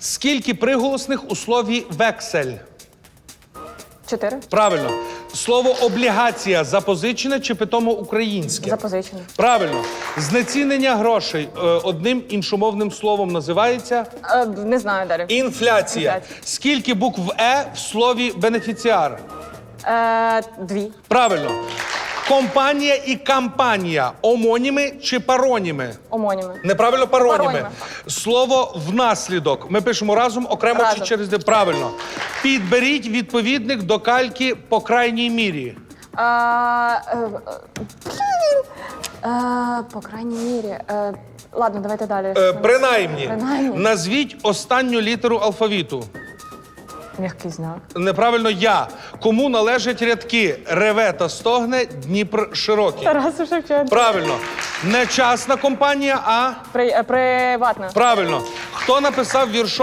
Скільки приголосних у слові вексель? Чотири. Правильно. Слово облігація запозичене чи питомо українське? Запозичені. Правильно. Знецінення грошей е, одним іншомовним словом називається Е, не знаю далі. інфляція. Інфляція. Скільки букв е в слові бенефіціар? Е, дві. Правильно. Компанія і кампанія омоніми чи пароніми? Омоніми. Неправильно пароніми. Пароніми. Слово внаслідок. Ми пишемо разом, окремо чи через де. Правильно. Підберіть відповідник до кальки по крайній мірі. Е, е, е, блін. Е, по крайній мірі. Е, ладно, давайте далі. Е, принаймні, Принаймні. назвіть останню літеру алфавіту. М'який знак. Неправильно я. Кому належать рядки реве та стогне Дніпр широкий. Тарасу Шевченко. Правильно. Не частна компанія, а При, е, приватна. правильно. Хто написав віршо